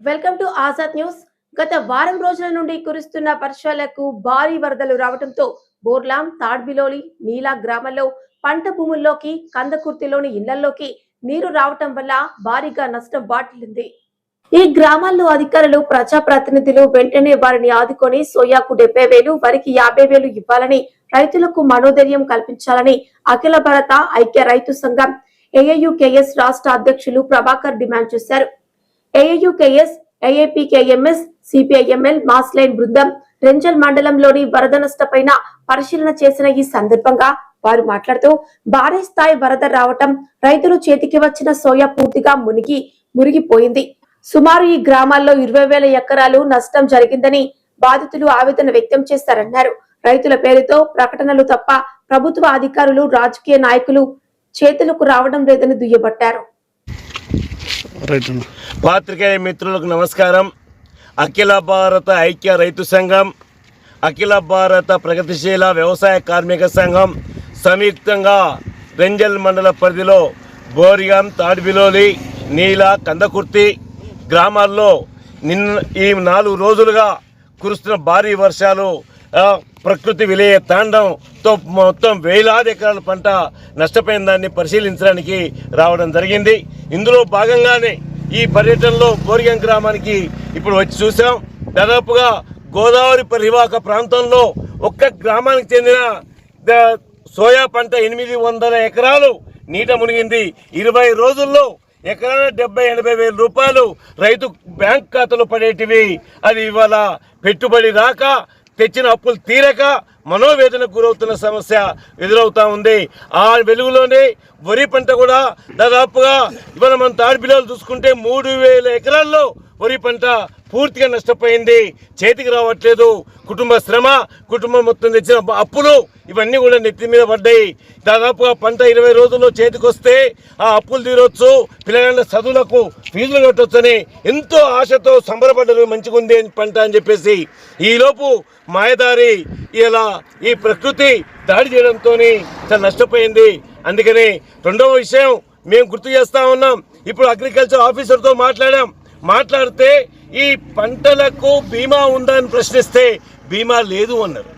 Welcome to Azad news. గత వారం రోజుల నుండి కురుస్తున్న వర్షాలకు భారీ వరదలు రావడంతో బోర్లాం తాడ్బిలోలి నీలా గ్రామంలో పంట భూముల్లోకి కందకుర్తిలోని ఇళ్ళలోకి నీరు రావటం వల్ల భారీగా నష్టం వాటిల్లింది. ఈ గ్రామాల్లో అధికారులు ప్రజాప్రతినిధులు వెంటనే వారిని ఆదుకొని సోయాకు డెబ్బై వేలు వరికి యాభై వేలు ఇవ్వాలని రైతులకు మనోధైర్యం కల్పించాలని అఖిల భారత ఐక్య రైతు సంఘం ఏఐయుకేఎస్ రాష్ట్ర అధ్యక్షులు ప్రభాకర్ డిమాండ్ చేశారు. AIUKS AIPKMS CPIML mass line బృందం రెంజల్ మండలంలోని వరద నష్టపైన పరిశీలన చేసిన ఈ సందర్భంగా వారు మాట్లాడుతూ భారీ స్థాయి వరద రావటం రైతులు చేతికి వచ్చిన సోయా పూర్తిగా మునిగి మురిగిపోయింది. సుమారు ఈ గ్రామాల్లో ఇరవై వేల ఎకరాలు నష్టం జరిగిందని బాధితులు ఆవేదన వ్యక్తం చేస్తారన్నారు. రైతుల పేరుతో ప్రకటనలు తప్ప ప్రభుత్వ అధికారులు రాజకీయ నాయకులు చేతులకు రావడం లేదని దుయ్యబట్టారు. పాత్రికేయ మిత్రులకు నమస్కారం. అఖిల భారత ఐక్య రైతు సంఘం అఖిల భారత ప్రగతిశీల వ్యవసాయ కార్మిక సంఘం సంయుక్తంగా రెంజల్ మండల పరిధిలో బోరిగాం తాడిబిలోలి నీల కందకుర్తి గ్రామాల్లో నిన్న ఈ నాలుగు రోజులుగా కురుస్తున్న భారీ వర్షాలు ప్రకృతి విలయ తాండంతో మొత్తం వేలాది ఎకరాల పంట నష్టపోయిన దాన్ని పరిశీలించడానికి రావడం జరిగింది. ఇందులో భాగంగానే ఈ పర్యటనలో బోరిగం గ్రామానికి ఇప్పుడు వచ్చి చూసాం. దాదాపుగా గోదావరి పరివాహక ప్రాంతంలో ఒక్క గ్రామానికి చెందిన సోయా పంట ఎనిమిది వందల ఎకరాలు నీట మునిగింది. ఇరవై రోజుల్లో ఎకరాన డెబ్బై ఎనభై వేల రూపాయలు రైతు బ్యాంక్ ఖాతాలో పడేటివి. అది ఇవాళ పెట్టుబడి రాక తెచ్చిన అప్పులు తీరక మనోవేదనకు గురవుతున్న సమస్య ఎదురవుతా ఉంది. ఆ వెలుగులోనే వరి పంట కూడా దాదాపుగా ఇవాళ మన తాడిపిల్లలు చూసుకుంటే మూడు వేల ఎకరాల్లో వరి పంట పూర్తిగా నష్టపోయింది చేతికి రావట్లేదు. కుటుంబ శ్రమ కుటుంబం మొత్తం తెచ్చిన అప్పులు ఇవన్నీ కూడా నెత్తి మీద పడ్డాయి. దాదాపుగా పంట ఇరవై రోజుల్లో చేతికి వస్తే ఆ అప్పులు తీరొచ్చు పిల్లల చదువులకు ఫీజులు కట్టొచ్చని ఎంతో ఆశతో సంబరపడ్డారు మంచిగుంది ఉంది పంట అని చెప్పేసి ఈలోపు మాయదారి ఇలా ఈ ప్రకృతి దాడి చేయడంతో చాలా నష్టపోయింది. అందుకని రెండవ విషయం మేము గుర్తు చేస్తా ఉన్నాం. ఇప్పుడు అగ్రికల్చర్ ఆఫీసర్తో మాట్లాడాం. మాట్లాడితే ఈ పంటలకు బీమా ఉందా అని ప్రశ్నిస్తే బీమా లేదు అన్నారు.